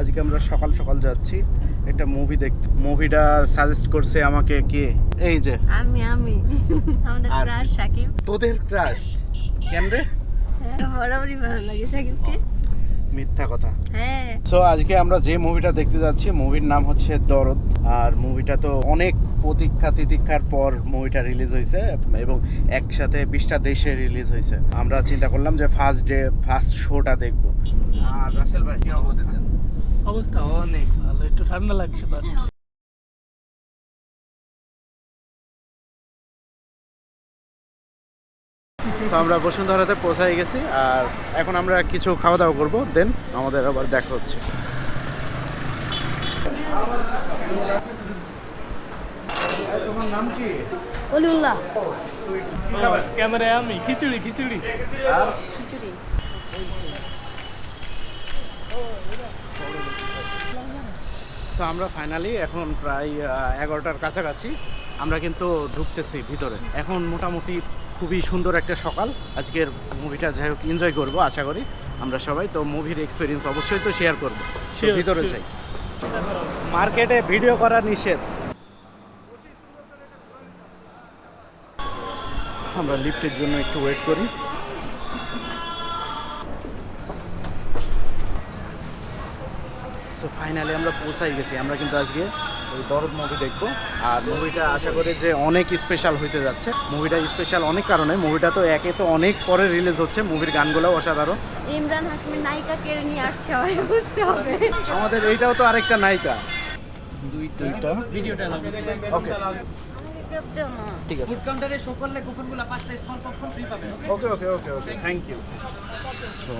আজকে আমরা সকাল সকাল যাচ্ছি। একটা মুভি দেখতে মুভিটা সাজেস্ট করছে আমাকে কে? এই যে। আমি আমি। আমাদের ক্রাশ সাকিব। তোদের ক্রাশ কেন রে? হ্যাঁ, বরাবরই ভালো লাগে। সাকিবকে মিথ্যা কথা। হ্যাঁ। সো আজকে আমরা যে মুভিটা দেখতে যাচ্ছি মুভির নাম হচ্ছে দরদ। আর মুভিটা তো অনেক প্রতীক্ষা তিতীক্ষার পর মুভিটা রিলিজ হয়েছে এবং একসাথে বিশটা দেশে রিলিজ হয়েছে। আমরা চিন্তা করলাম যে ফার্স্ট ডে ফার্স্ট শোটা দেখব। আর রাসেল ভাই কি অবস্থা? অবস্থা অনেক ভালো একটু ঠান্ডা লাগছে বাট তো আমরা বসুন্ধরাতে পৌঁছাই গেছি আর এখন আমরা কিছু খাওয়া দাওয়া করব দেন আমাদের আবার দেখা হচ্ছে। তোমার নাম কি অলিউল্লাহ ক্যামেরায় আমি খিচুড়ি খিচুড়ি খিচুড়ি সো আমরা ফাইনালি এখন প্রায় এগারোটার কাছাকাছি। আমরা কিন্তু ঢুকতেছি ভিতরে। এখন মোটামুটি খুবই সুন্দর একটা সকাল। আজকের মুভিটা যাই হোক এনজয় করব আশা করি। আমরা সবাই তো মুভির এক্সপিরিয়েন্স অবশ্যই তো শেয়ার করব। ভিতরে যাই। মার্কেটে ভিডিও করা নিষেধ। আমরা লিফটের জন্য একটু ওয়েট করি। ফাইনালি আমরা পৌঁছাই গেছি। আমরা কিন্তু আজকে ওই দরদ মুভি দেখব। আর মুভিটা আশা করি যে অনেক স্পেশাল হইতে যাচ্ছে। মুভিটা স্পেশাল অনেক কারণে। মুভিটা তো একে তো অনেক পরে রিলিজ হচ্ছে। মুভির গানগুলোও অসাধারণ। ইমরান হাসমির নায়িকা কেড়ে নিয়ে আসছে হয় বুঝতে হবে। আমাদের এইটাও তো আরেকটা নায়িকা। দুই দুইটা? ভিডিওটা ওকে আমাকে দেও না। ঠিক আছে। ফুড কাউন্টারে শো করলে কুপনগুলো পাঁচটা স্পন পপকর্ন ফ্রি পাবেন okay okay okay okay thank you so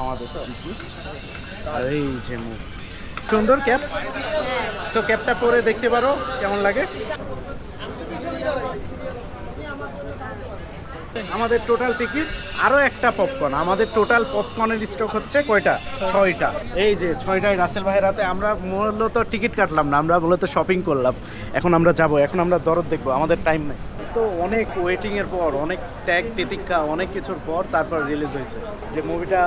আমাদের টিকিট আর এই যে মুভ সুন্দর ক্যাপ। সো ক্যাপটা পরে দেখতে পারো কেমন লাগে? আমাদের টোটাল টিকিট আরও একটা পপকর্ন আমাদের টোটাল পপকর্নের স্টক হচ্ছে কয়টা? ছয়টা। এই যে, ছয়টায় রাসেল ভাইয়ের হাতে আমরা মূলত টিকিট কাটলাম না, আমরা মূলত শপিং করলাম। এখন আমরা যাব, এখন আমরা দরদ দেখব, আমাদের টাইম নেই। তো অনেক ওয়েটিং এর পর, অনেক ট্যাগ তিতিক্ষা, অনেক কিছুর পর তারপর রিলিজ হয়েছে। যে মুভিটা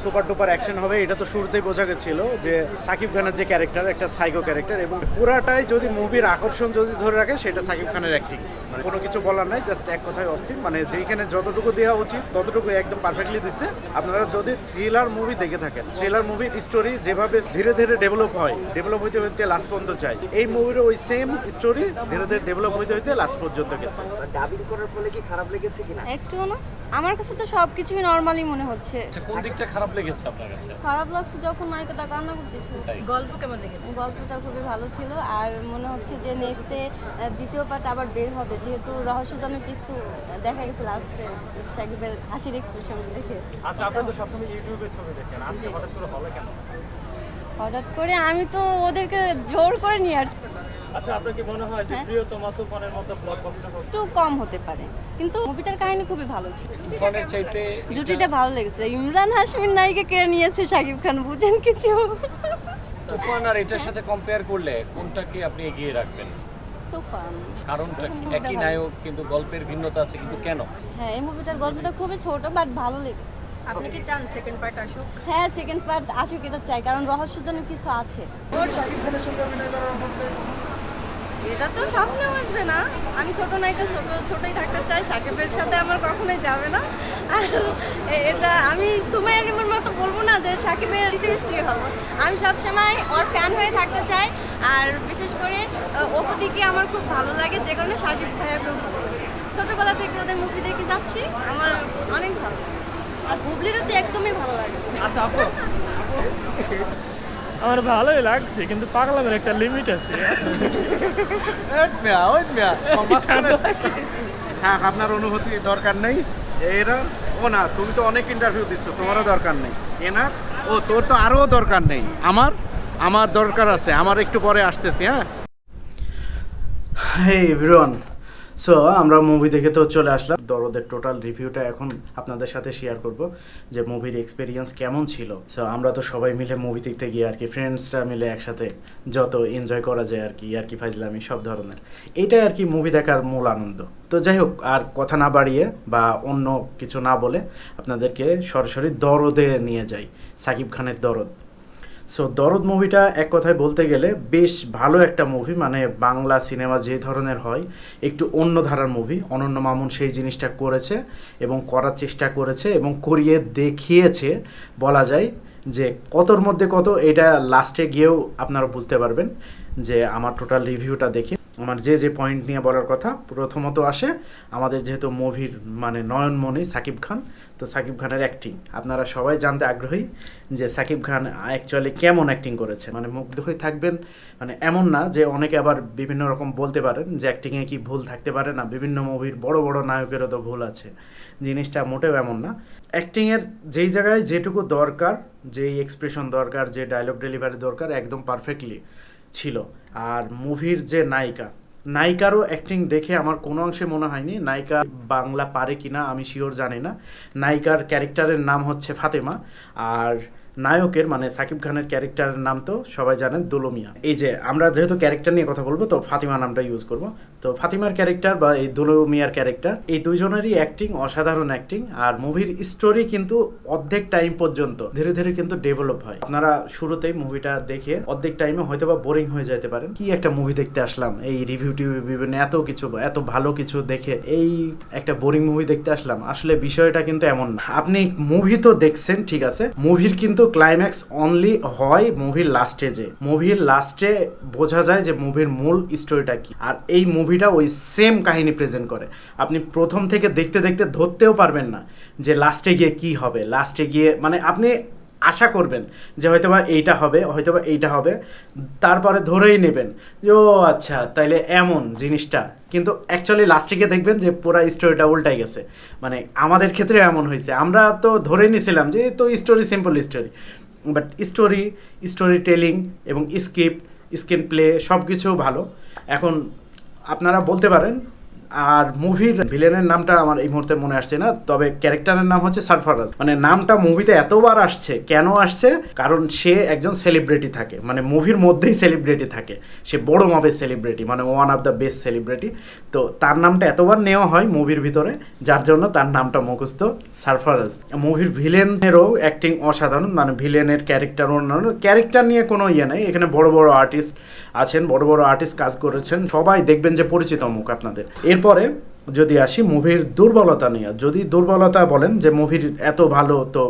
সুপার টুপার অ্যাকশন হবে, এটা তো শুরুতেই বোঝা গেছিল যে সাকিব খানের যে ক্যারেক্টার একটা সাইকো ক্যারেক্টার এবং পুরাটাই যদি মুভির আকর্ষণ যদি ধরে রাখে, সেটা সাকিব খানের অ্যাক্টিং মানে কোনো কিছু বলার নাই জাস্ট এক কথায় অস্থির। মানে যেখানে যতটুকু দেওয়া উচিত ততটুকু একদম পারফেক্টলি দিচ্ছে আপনারা যদি থ্রিলার মুভি দেখে থাকেন থ্রিলার মুভির স্টোরি যেভাবে ধীরে ধীরে ডেভেলপ হয় ডেভেলপ হইতে হইতে লাস্ট পর্যন্ত যায় এই মুভির ওই সেম স্টোরি ধীরে ধীরে ডেভেলপ হইতে হইতে লাস্ট পর্যন্ত গেছে। ডাবিং করার ফলে কি খারাপ লেগেছে কিনা? একটু না। আমার কাছে তো সবকিছুই নরমালি মনে হচ্ছে। কোন দিকটা খারাপ লেগেছে আপনার কাছে? খারাপ লাগছে যখন নায়িকাটা কান্না করতেছিল। গল্প কেমন লেগেছে? গল্পটা খুবই ভালো ছিল। আর মনে হচ্ছে যে নেক্সটে দ্বিতীয় পার্ট আবার বের হবে যেহেতু রহস্যজনক কিছু দেখা গেছে লাস্টে সাকিবের হাসির এক্সপ্রেশন দেখে। আচ্ছা আপনি তো সবসময় ইউটিউবে ছবি দেখেন। আজকে হঠাৎ করে হবে কেন? হঠাৎ করে আমি তো ওদেরকে জোর করে নিয়ে আসছি। আচ্ছা আপনার কি মনে হয় যে হ্যাঁ। প্রিয়তমা তুফানের মতো ব্লকবাস্টার একটু কম হতে পারে। কিন্তু মুভিটার কাহিনী খুবই ভালো ছিল। তুফানের চাইতে জুটিটা ভালো লেগেছে। ইমরান হাসমিন নায়িকা কে নিয়েছে শাকিব খান বুঝেন কিছু? তুফান আর এটার সাথে কম্পেয়ার করলে কোনটাকে আপনি এগিয়ে রাখবেন? তুফান কারণটা একই নায়ক কিন্তু গল্পের ভিন্নতা আছে কিন্তু কেন? হ্যাঁ এই মুভিটার গল্পটা খুবই ছোট বাট ভালো লেগেছে। আপনি কি চান সেকেন্ড পার্ট আসুক? হ্যাঁ সেকেন্ড পার্ট আসুক এটা চাই কারণ রহস্যজনক কিছু আছে। এটা তো স্বপ্নেও আসবে না। আমি ছোট নায়িকা ছোট ছোটই থাকতে চাই সাকিবের সাথে আমার কখনোই যাবে না। আর এটা আমি সুমাইয়া রিমোর মতো বলব না যে সাকিবের দ্বিতীয় স্ত্রী হব। আমি সবসময় ওর ফ্যান হয়ে থাকতে চাই। আর বিশেষ করে ওপদিকে আমার খুব ভালো লাগে যে কারণে সাকিব ভাইয়াকে ছোটোবেলা থেকে ওদের মুভি দেখে যাচ্ছি আমার অনেক ভালো লাগে। আর বুবলিরও তো একদমই ভালো লাগে। আচ্ছা আপু। আমার ভালোই লাগছে কিন্তু পাগলামের একটা লিমিট আছে। হ্যাঁ আপনার অনুভূতি দরকার নেই। এরা ও না তুমি তো অনেক ইন্টারভিউ দিচ্ছ তোমারও দরকার নেই। এনার ও তোর তো আরও দরকার নেই। আমার আমার দরকার আছে, আমার একটু পরে আসতেছি হ্যাঁ? হে এভরিওয়ান সো আমরা মুভি দেখে তো চলে আসলাম। দরদের টোটাল রিভিউটা এখন আপনাদের সাথে শেয়ার করব যে মুভির এক্সপিরিয়েন্স কেমন ছিল। সো আমরা তো সবাই মিলে মুভি দেখতে গিয়ে আর কি ফ্রেন্ডসরা মিলে একসাথে যত এনজয় করা যায় আর কি আর কি ফাজলামি, সব ধরনের। এটাই আর কি মুভি দেখার মূল আনন্দ। তো যাই হোক, আর কথা না বাড়িয়ে বা অন্য কিছু না বলে আপনাদেরকে সরাসরি দরদে নিয়ে যাই, সাকিব খানের দরদ। সো দরদ মুভিটা এক কথায় বলতে গেলে বেশ ভালো একটা মুভি মানে বাংলা সিনেমা যে ধরনের হয়, একটু অন্য ধারার মুভি অনন্য মামুন সেই জিনিসটা করেছে এবং করার চেষ্টা করেছে এবং করিয়ে দেখিয়েছে, বলা যায় যে কতর মধ্যে কত, এটা লাস্টে গিয়েও আপনারা বুঝতে পারবেন যে আমার টোটাল রিভিউটা দেখে। আমার যে যে পয়েন্ট নিয়ে বলার কথা, প্রথমত আসে আমাদের যেহেতু মুভির মানে নয়নমণি, সাকিব খান, তো সাকিব খানের অ্যাক্টিং আপনারা সবাই জানতে আগ্রহী যে সাকিব খান অ্যাকচুয়ালি কেমন অ্যাক্টিং করেছে। মানে মুগ্ধ হয়ে থাকবেন মানে এমন না যে অনেকে আবার বিভিন্ন রকম বলতে পারেন যে অ্যাক্টিংয়ে কি ভুল থাকতে পারে না, বিভিন্ন মুভির বড় বড় নায়কেরও তো ভুল আছে। জিনিসটা মোটেও এমন না। অ্যাক্টিংয়ের যেই জায়গায় যেটুকু দরকার, যেই এক্সপ্রেশন দরকার, যে ডায়লগ ডেলিভারি দরকার, একদম পারফেক্টলি ছিল। আর মুভির যে নায়িকা, নায়িকারও অ্যাক্টিং দেখে আমার কোনো অংশে মনে হয়নি। নায়িকা বাংলা পারে কিনা আমি শিওর জানি না। নায়িকার ক্যারেক্টারের নাম হচ্ছে ফাতেমা। আর নায়কের মানে সাকিব খানের ক্যারেক্টারের নাম তো সবাই জানেন, দুলমিয়া। এই যে আমরা যেহেতু ক্যারেক্টার নিয়ে কথা বলব, তো ফাতিমা নামটা ইউজ করব। তো ফাতিমার ক্যারেক্টার বা এই দুলমিয়ার ক্যারেক্টার এই দুইজনেরই অ্যাক্টিং অসাধারণ অ্যাক্টিং আর মুভির স্টোরি কিন্তু অর্ধেক টাইম পর্যন্ত ধীরে ধীরে কিন্তু ডেভেলপ হয়। আপনারা শুরুতেই মুভিটা দেখে অর্ধেক টাইমে হয়তো বা বোরিং হয়ে যেতে পারেন। কি একটা মুভি দেখতে আসলাম, এই রিভিউ টিভিউ এত কিছু এত ভালো কিছু দেখে এই একটা বোরিং মুভি দেখতে আসলাম। আসলে বিষয়টা কিন্তু এমন না। আপনি মুভি তো দেখছেন, ঠিক আছে মুভির কিন্তু ক্লাইম্যাক্স অনলি হয় মুভির লাস্টে যে। মুভির লাস্টে বোঝা যায় যে মুভির মূল স্টোরিটা কি। আর এই মুভিটা ওই সেম কাহিনী প্রেজেন্ট করে। আপনি প্রথম থেকে দেখতে দেখতে ধরতেও পারবেন না যে লাস্টে গিয়ে কি হবে। লাস্টে গিয়ে মানে আপনি আশা করবেন যে হয়তোবা এইটা হবে, হয়তোবা এইটা হবে। তারপরে ধরেই নেবেন যে, ও আচ্ছা তাইলে এমন জিনিসটা। কিন্তু অ্যাকচুয়ালি লাস্টে গিয়ে দেখবেন যে পুরো স্টোরিটা উল্টাই গেছে। মানে আমাদের ক্ষেত্রে এমন হয়েছে। আমরা তো ধরে নিয়েছিলাম যে তো story simple story but story storytelling এবং স্ক্রিপ্ট স্ক্রিন প্লে সব কিছু ভালো। এখন আপনারা বলতে পারেন আর মুভির ভিলেনের নামটা আমার এই মুহূর্তে মনে আসছে না, তবে ক্যারেক্টারের নাম হচ্ছে সারফারাজ মানে নামটা মুভিতে এতবার আসছে, কেন আসছে? কারণ সে একজন সেলিব্রিটি থাকে মানে মুভির মধ্যেই সেলিব্রিটি থাকে। সে বড় মাপের সেলিব্রিটি মানে one of the best celebrity তো তার নামটা এতবার নেওয়া হয় মুভির ভিতরে, যার জন্য তার নামটা মুখস্থ সারফারাজ মুভির ভিলেনেরও অ্যাক্টিং অসাধারণ মানে ভিলেনের ক্যারেক্টার অন্যান্য ক্যারেক্টার নিয়ে কোনো ইয়ে নেই। এখানে বড় বড় আর্টিস্ট আছেন, বড় বড় আর্টিস্ট কাজ করেছেন, সবাই দেখবেন যে পরিচিত মুখ আপনাদের। এরপরে যদি আসি মুভির দুর্বলতা নিয়ে। যদি দুর্বলতা বলেন যে মুভির এত ভালো তো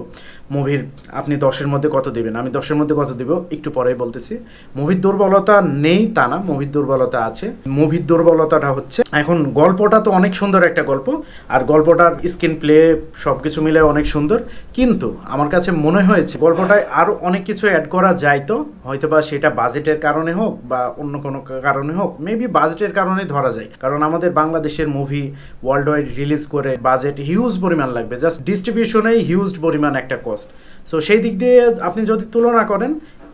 মুভির, আপনি দশের মধ্যে কত দেবেন? আমি দশের মধ্যে কত দিব? একটু পরেই বলতেছি। মুভির দুর্বলতা নেই তা না, মুভির দুর্বলতা আছে। মুভির দুর্বলতাটা হচ্ছে, এখন গল্পটা তো অনেক সুন্দর একটা গল্প, আর গল্পটার স্ক্রিন প্লে সব কিছু মিলে অনেক সুন্দর। কিন্তু আমার কাছে মনে হয়েছে, গল্পটায় আরও অনেক কিছু অ্যাড করা যায় তো হয়তো বা সেটা বাজেটের কারণে হোক বা অন্য কোনো কারণে হোক মেবি বাজেটের কারণে ধরা যায়। কারণ আমাদের বাংলাদেশের মুভি ওয়ার্ল্ড ওয়াইড রিলিজ করে বাজেট হিউজ পরিমাণ লাগবে জাস্ট ডিস্ট্রিবিউশনেই হিউজ পরিমাণ একটা কস্ট সো সেই দিক দিয়ে আপনি যদি তুলনা করেন,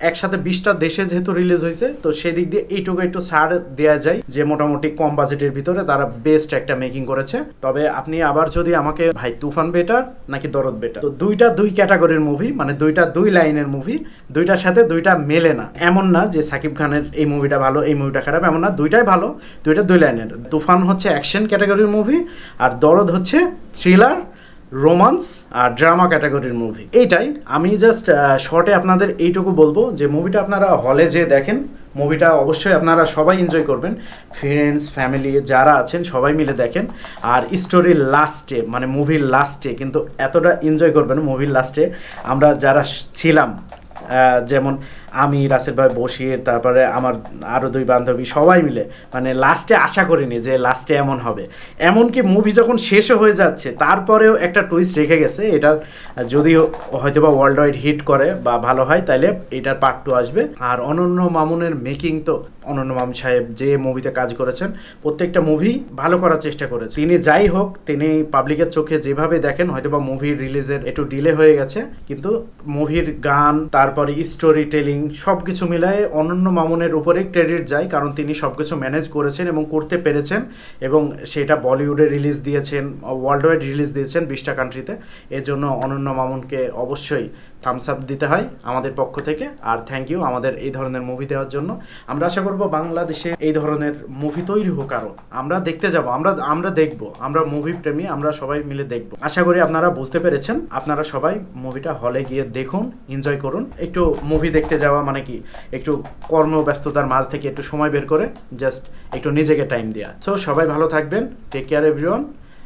একসাথে বিশটা দেশে যেহেতু রিলিজ হয়েছে, তো সেই দিক দিয়ে এইটুকু একটু ছাড় দেওয়া যায় যে মোটামুটি কম বাজেটের ভিতরে তারা বেস্ট একটা মেকিং করেছে। তবে আপনি আবার যদি আমাকে, ভাই, তুফান বেটার নাকি দরদ বেটার তো দুইটা দুই ক্যাটাগরির মুভি মানে দুইটা দুই লাইনের মুভি দুইটার সাথে দুইটা মেলে না। এমন না যে সাকিব খানের এই মুভিটা ভালো, এই মুভিটা খারাপ, এমন না, দুইটাই ভালো, দুইটা দুই লাইনের তুফান হচ্ছে অ্যাকশন ক্যাটাগরির মুভি আর দরদ হচ্ছে থ্রিলার রোমান্স আর ড্রামা ক্যাটাগরির মুভি এইটাই। আমি জাস্ট শর্টে আপনাদের এইটুকু বলব যে মুভিটা আপনারা হলে যে দেখেন। মুভিটা অবশ্যই আপনারা সবাই এনজয় করবেন। ফ্রেন্ডস ফ্যামিলি যারা আছেন, সবাই মিলে দেখেন। আর স্টোরির লাস্টে মানে মুভির লাস্টে কিন্তু এতটা এনজয় করবেন মুভির লাস্টে আমরা যারা ছিলাম যেমন আমি রাসেল ভাই বসির তারপরে আমার আরও দুই বান্ধবী সবাই মিলে মানে লাস্টে আশা করিনি যে লাস্টে এমন হবে। এমনকি মুভি যখন শেষও হয়ে যাচ্ছে, তারপরেও একটা টুইস্ট রেখে গেছে, এটা যদি হয়তো বা ওয়ার্ল্ড ওয়াইড হিট করে বা ভালো হয় তাহলে এটার পার্ট টু আসবে। আর অনন্য মামুনের মেকিং তো, অনন্য মামুন সাহেব যে মুভিতে কাজ করেছেন, প্রত্যেকটা মুভি ভালো করার চেষ্টা করেছে। তিনি যাই হোক, তিনি পাবলিকের চোখে যেভাবে দেখেন হয়তো বা মুভির রিলিজের একটু ডিলে হয়ে গেছে, কিন্তু মুভির গান, তারপরে স্টোরি টেলিং সব কিছু মিলায়ে অনন্য মামুনের উপরে ক্রেডিট যায়, কারণ তিনি সব কিছু ম্যানেজ করেছেন এবং করতে পেরেছেন এবং সেটা বলিউডে রিলিজ দিয়েছেন ওয়ার্ল্ড ওয়াইড রিলিজ দিয়েছেন বিশটা কান্ট্রিতে এর জন্য অনন্য মামুনকে অবশ্যই থামস আপ দিতে হয় আমাদের পক্ষ থেকে। আর থ্যাংক ইউ আমাদের এই ধরনের মুভি দেওয়ার জন্য। আমরা আশা করব বাংলাদেশে এই ধরনের মুভি তৈরি হোক আরও আমরা দেখতে যাব, আমরা আমরা দেখব, আমরা মুভি প্রেমী, আমরা সবাই মিলে দেখব। আশা করি আপনারা বুঝতে পেরেছেন। আপনারা সবাই মুভিটা হলে গিয়ে দেখুন এনজয় করুন। একটু মুভি দেখতে যাওয়া মানে কি? একটু কর্মব্যস্ততার মাঝ থেকে একটু সময় বের করে জাস্ট একটু নিজেকে টাইম দেওয়া সো সবাই ভালো থাকবেন টেক কেয়ার এভরিওয়ান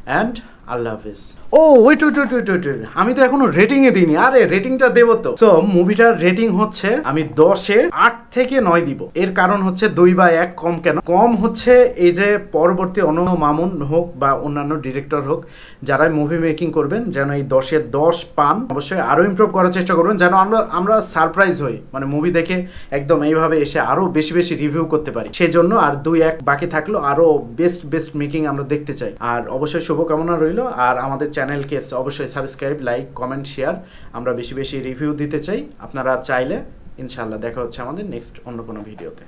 অ্যান্ড আল্লাহ হাফিজ ও wait wait wait wait wait আমি তো এখনও রেটিং এ দিইনি। আরে রেটিংটা দেবো তো। সো মুভিটার রেটিং হচ্ছে, আমি দশে আট থেকে নয় দিব। এর কারণ হচ্ছে দুই বা এক কম কেন? কম হচ্ছে এই যে পরবর্তী অন্য মামুন হোক বা অন্যান্য ডিরেক্টর হোক যারা মুভি মেকিং করবেন, যেন এই দশে দশ পান। অবশ্যই আরও ইমপ্রুভ করার চেষ্টা করবেন, যেন আমরা আমরা সারপ্রাইজ হই। মানে মুভি দেখে একদম এইভাবে এসে আরও বেশি বেশি রিভিউ করতে পারি। সেই জন্য আর দুই, এক বাকি থাকল, আরও বেস্ট বেস্ট মেকিং আমরা দেখতে চাই। আর অবশ্যই শুভকামনা রইল। আর আমাদের চ্যানেলকে অবশ্যই সাবস্ক্রাইব, লাইক, কমেন্ট, শেয়ার। আমরা বেশি বেশি রিভিউ দিতে চাই। আপনারা চাইলে ইনশাল্লাহ দেখা হচ্ছে আমাদের নেক্সট অন্য কোনো ভিডিওতে।